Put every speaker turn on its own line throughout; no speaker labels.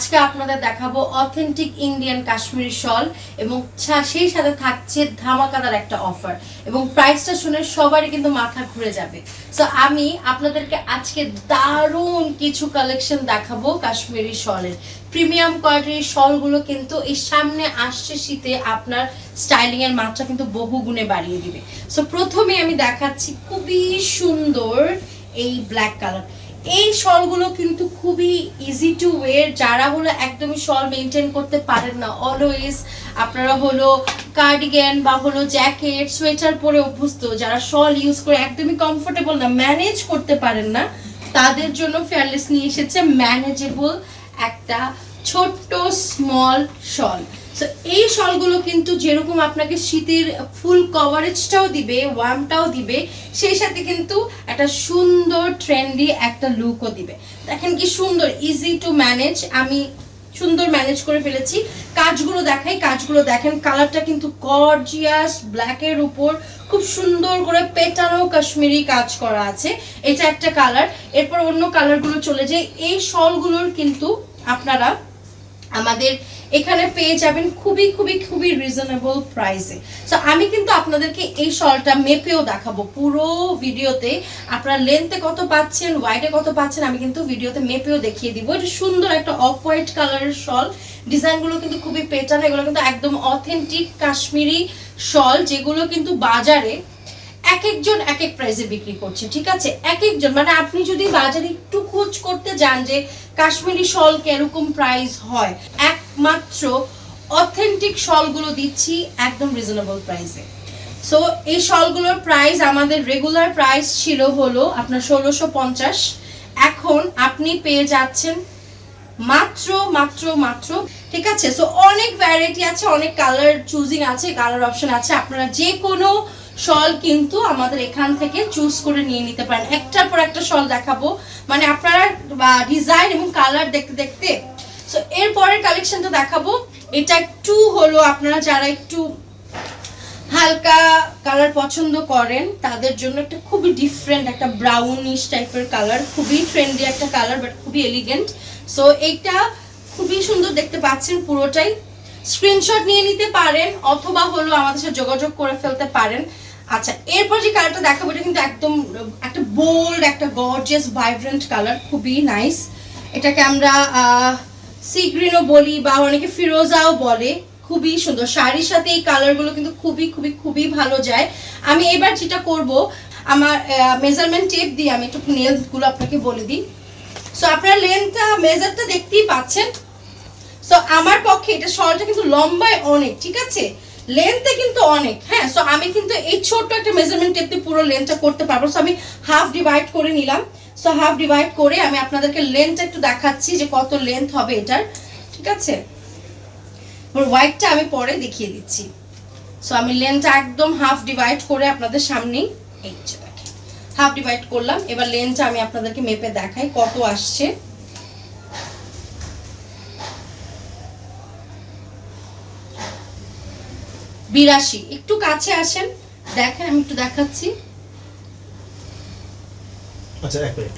আজকে আপনাদের দেখাবো অথেন্টিক ইন্ডিয়ান কাশ্মীরি শল এবং সেই সাথে থাকছে ধামাকাদার একটা অফার এবং প্রাইসটা শুনে সবারই কিন্তু মাথা ঘুরে যাবে। সো আমি আপনাদেরকে আজকে দারুণ কিছু কালেকশন দেখাবো কাশ্মীরি শলের প্রিমিয়াম কোয়ালিটির শলগুলো কিন্তু এই সামনে আসছে শীতে আপনার স্টাইলিং এর মাত্রা কিন্তু বহু গুণে বাড়িয়ে দিবে। সো প্রথমে আমি দেখাচ্ছি খুবই সুন্দর এই ব্ল্যাক কালার এই শলগুলো কিন্তু খুবই ইজি টু ওয়ের যারা হলো একদমই শল মেনটেন করতে পারেন না। অলওয়েজ আপনারা হলো কার্ডিগ্যান বা হলো জ্যাকেট সোয়েটার পরে অভ্যস্ত। যারা শল ইউজ করে একদমই কমফোর্টেবল না ম্যানেজ করতে পারেন না, তাদের জন্য ফেয়ারলেস নিয়ে এসেছে ম্যানেজেবল একটা ছোট্ট স্মল শল। সো এই শলগুলো কিন্তু যেরকম আপনাকে শীতের ফুল কভারেজটাও দিবে ওয়ার্মটাও দিবে, সেই সাথে কিন্তু একটা সুন্দর ট্রেন্ডি একটা লুকও দিবে। দেখেন কি সুন্দর ইজি টু ম্যানেজ আমি সুন্দর ম্যানেজ করে ফেলেছি। কাজগুলো দেখাই, কাজগুলো দেখেন কালারটা কিন্তু গর্জিয়াস ব্ল্যাকের উপর খুব সুন্দর করে পেটানো কাশ্মীরি কাজ করা আছে। এটা একটা কালার এরপর অন্য কালারগুলো চলে যায়। এই শলগুলোর কিন্তু আপনারা আমাদের এখানে পেয়ে যাবেন খুবই খুবই খুবই রিজনেবল প্রাইসে সো আমি কিন্তু আপনাদেরকে এই শলটা মেপেও দেখাবো। পুরো ভিডিওতে আপনারা লেন্থে কত পাচ্ছেন ওয়াইডে কত পাচ্ছেন, আমি কিন্তু ভিডিওতে মেপেও দেখিয়ে দিব। এটা সুন্দর একটা অফ হোয়াইট কালারের শল। ডিজাইনগুলো কিন্তু খুবই পেটানো এগুলো কিন্তু একদম অথেন্টিক কাশ্মীরি শল, যেগুলো কিন্তু বাজারে এক একজন এক এক প্রাইসে বিক্রি করছে, ঠিক আছে? এক একজন মানে আপনি যদি বাজারে একটু খোঁজ করতে যান যে কাশ্মীরি শল কীরকম প্রাইস হয় একমাত্র অথেন্টিক শলগুলো দিচ্ছি একদম রিজনেবল প্রাইসে সো এই শলগুলোর প্রাইস আমাদের রেগুলার প্রাইস ছিল হলো আপনার ষোলোশো পঞ্চাশ। এখন আপনি পেয়ে যাচ্ছেন মাত্র মাত্র মাত্র, ঠিক আছে? সো অনেক ভ্যারাইটি আছে, অনেক কালার চুজিং আছে কালার অপশন আছে। আপনারা যে কোনো শল কিন্তু আমাদের এখান থেকে চুজ করে নিয়ে নিতে পারেন। একটার পর একটা শল দেখাবো। মানে আপনারা ডিজাইন এবং কালার দেখতে দেখতে সো এর পরের কালেকশনটা দেখাবো। এটা একটু হলো আপনারা যারা একটু হালকা কালার পছন্দ করেন, তাদের জন্য একটা খুবই ডিফারেন্ট একটা ব্রাউনিশ টাইপের কালার খুবই ট্রেন্ডি একটা কালার বাট খুবই এলিগেন্ট সো এইটা খুবই সুন্দর দেখতে পাচ্ছেন পুরোটাই। স্ক্রিনশট নিয়ে নিতে পারেন, অথবা হলো আমাদের সাথে যোগাযোগ করে ফেলতে পারেন। আচ্ছা এরপর যে কালারটা দেখাবো, এটা কিন্তু একদম একটা বোল্ড একটা গর্জিয়াস ভাইব্রেন্ট কালার খুবই নাইস এটাকে আমরা সি গ্রিনও বলি বা অনেকে ফিরোজাও বলে, খুবই সুন্দর। শাড়ির সাথে এই কালারগুলো কিন্তু খুবই খুবই খুবই ভালো যায়। আমি এবার যেটা করব, আমার মেজারমেন্ট টেপ দিয়ে আমি একটু নেলগুলো আপনাকে বলে দিই। সো আপনার লেন্থটা মেজারটা দেখতেই পাচ্ছেন। সো আমার পক্ষে এটা শলটা কিন্তু লম্বায় অনেক, ঠিক আছে? লেন্থে কিন্তু অনেক হ্যাঁ? সো আমি কিন্তু এই ছোট্ট একটা মেজারমেন্ট টেপ পুরো লেন্থটা করতে পারব। সো আমি হাফ ডিভাইড করে নিলাম। সো হাফ ডিভাইড করে আমি আপনাদেরকে লেন্থটা একটু দেখাচ্ছি যে কত লেন্থ হবে এটার। ঠিক আছে? হোয়াইটটা আমি পরে দেখিয়ে দিচ্ছি। সো আমি লেন্থটা একদম হাফ ডিভাইড করে আপনাদের সামনেই, এই হাফ ডিভাইড করলাম। এবার লেন্থটা আমি আপনাদেরকে মেপে দেখাই কত আসছে। বিরাশি। একটু কাছে আসেন দেখেন আমি একটু দেখাচ্ছি।
আচ্ছা এক মিনিট।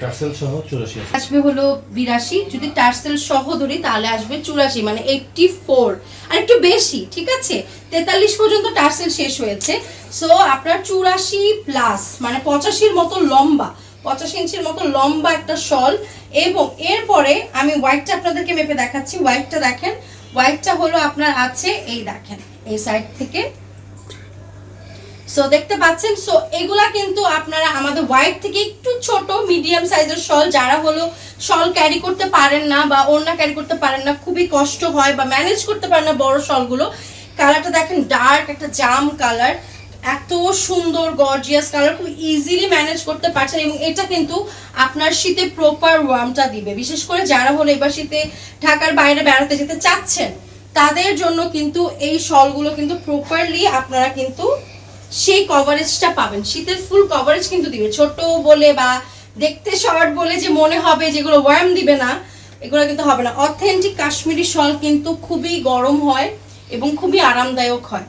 টার্সেল সহ চুরাশি আছে।
আসবে হলো বিরাশি। যদি টার্সেল সহ ধরি তাহলে আসবে চুরাশি মানে এইটটি ফোর আর একটু বেশি ঠিক আছে? তেতাল্লিশ পর্যন্ত টার্সেল শেষ হয়েছে। সো আপনার চুরাশি প্লাস মানে পঁচাশির মতো লম্বা পঁচাশি ইঞ্চির মতো লম্বা একটা শল। এবং এরপরে আমি হোয়াইটটা আপনাদেরকে মেপে দেখাচ্ছি। হোয়াইটটা দেখেন। হোয়াইটটা হলো আপনার আছে এই দেখেন। এই সাইড থেকে। সো দেখতে পাচ্ছেন সো এগুলা কিন্তু আপনারা আমাদের হোয়াইট থেকে একটু ছোট মিডিয়াম সাইজের শল যারা হলো শল ক্যারি করতে পারেন না বা ওড়না ক্যারি করতে পারেন না, খুবই কষ্ট হয় বা ম্যানেজ করতে পারেন না বড় শলগুলো কালারটা দেখেন ডার্ক একটা জাম কালার এত সুন্দর গর্জিয়াস কালার খুব ইজিলি ম্যানেজ করতে পারছেন এবং এটা কিন্তু আপনার শীতে প্রপার ওয়ার্মটা দিবে। বিশেষ করে যারা হলো এবার শীতে ঢাকার বাইরে বেড়াতে যেতে চাচ্ছেন তাদের জন্য কিন্তু এই শলগুলো কিন্তু প্রপারলি আপনারা কিন্তু সেই কভারেজটা পাবেন। শীতের ফুল কভারেজ কিন্তু দিবে। ছোট বলে বা দেখতে শর্ট বলে যে মনে হবে যেগুলো ওয়ার্ম দিবে না, এগুলো কিন্তু হবে না। অথেন্টিক কাশ্মীরি শল কিন্তু খুবই গরম হয় এবং খুবই আরামদায়ক হয়।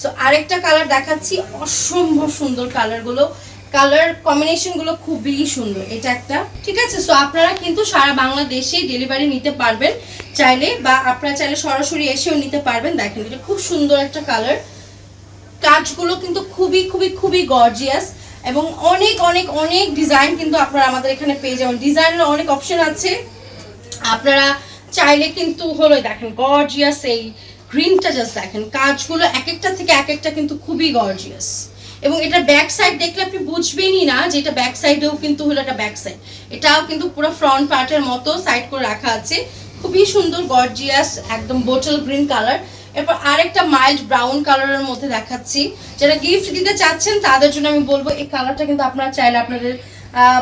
সো আরেকটা কালার দেখাচ্ছি, অসম্ভব সুন্দর কালারগুলো কালার কম্বিনেশনগুলো খুবই সুন্দর, এটা একটা। ঠিক আছে? সো আপনারা কিন্তু সারা বাংলাদেশে ডেলিভারি নিতে পারবেন চাইলে, বা আপনারা চাইলে সরাসরি এসেও নিতে পারবেন। দেখেন, এটা খুব সুন্দর একটা কালার কাজগুলো কিন্তু খুবই খুবই খুবই গর্জিয়াস এবং অনেক অনেক অনেক ডিজাইন কিন্তু আপনারা আমাদের এখানে পেয়ে যাবেন। ডিজাইনের অনেক অপশন আছে। আপনারা চাইলে কিন্তু হলো, দেখেন গর্জিয়াস এই গ্রিনটা জাস্ট দেখেন। কাজগুলো এক একটা থেকে এক একটা কিন্তু খুবই গর্জিয়াস এবং এটা ব্যাক সাইড দেখলে আপনি বুঝবেনই না যে এটা ব্যাক সাইডেও কিন্তু হলো এটা ব্যাক সাইড এটাও কিন্তু পুরো ফ্রন্ট পার্টের মতো সাইড করে রাখা আছে। খুবই সুন্দর গর্জিয়াস একদম বোটল গ্রিন কালার এরপর আরেকটা মাইল্ড ব্রাউন কালারের মধ্যে দেখাচ্ছি। যারা গিফট দিতে চাচ্ছেন, তাদের জন্য আমি বলব এই কালারটা কিন্তু আপনারা চাইলে আপনাদের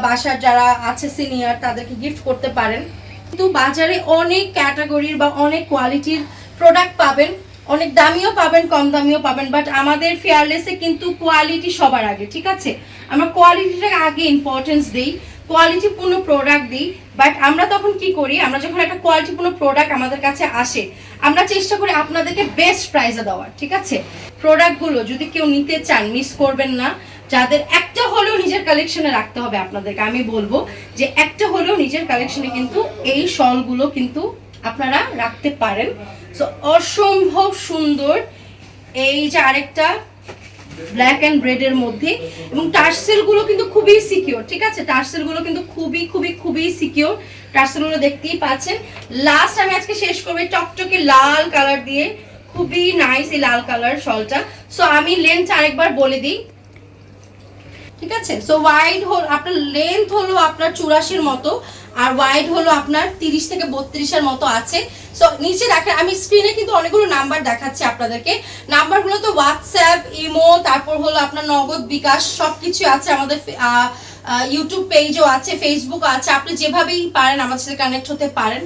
বাসার যারা আছে সিনিয়র তাদেরকে গিফট করতে পারেন। কিন্তু বাজারে অনেক ক্যাটাগরির বা অনেক কোয়ালিটির প্রোডাক্ট পাবেন। অনেক দামিও পাবেন, কম দামিও পাবেন বাট আমাদের ফেয়ারলেসে কিন্তু কোয়ালিটি সবার আগে, ঠিক আছে? আমরা কোয়ালিটিটাকে আগে ইম্পর্টেন্স দিই কোয়ালিটিপূর্ণ প্রোডাক্ট দিই বাট আমরা তখন কি করি? আমরা যখন একটা কোয়ালিটিপূর্ণ প্রোডাক্ট আমাদের কাছে আসে, আমরা চেষ্টা করি আপনাদেরকে বেস্ট প্রাইসে দেওয়ার, ঠিক আছে? প্রোডাক্টগুলো যদি কেউ নিতে চান মিস করবেন না, যাদের একটা হলেও নিজের কালেকশনে রাখতে হবে আপনাদেরকে, আমি বলব যে একটা হলেও নিজের কালেকশনে কিন্তু এই শলগুলো কিন্তু আপনারা রাখতে পারেন। সো অসম্ভব সুন্দর এই যে আরেকটা ব্ল্যাক অ্যান্ড রেডের মধ্যে। এবং টার্সেলগুলো কিন্তু খুবই সিকিউর ঠিক আছে? টার্সেলগুলো কিন্তু খুবই খুবই খুবই সিকিউর টার্সেলগুলো দেখতেই পাচ্ছেন। লাস্ট আমি আজকে শেষ করব টকটকে লাল কালার দিয়ে। খুবই নাইস এই লাল কালার শলটা। সো আমি লেন্থ আরেকবার বলে দিই। ঠিক আছে? সো ওয়াইড হল আপনার লেন্থ হলো আপনার চুরাশির মতো। আর ওয়াইড হলো আপনার তিরিশ থেকে বত্রিশের মতো আছে। সো নিচে দেখেন আমি স্ক্রিনে কিন্তু অনেকগুলো নাম্বার দেখাচ্ছি আপনাদেরকে। নাম্বারগুলো তো হোয়াটসঅ্যাপ ইমো তারপর হলো আপনার নগদ বিকাশ, সবকিছু আছে আমাদের ইউটিউব পেজও আছে ফেসবুক আছে। আপনি যেভাবেই পারেন আমাদের সাথে কানেক্ট হতে পারেন।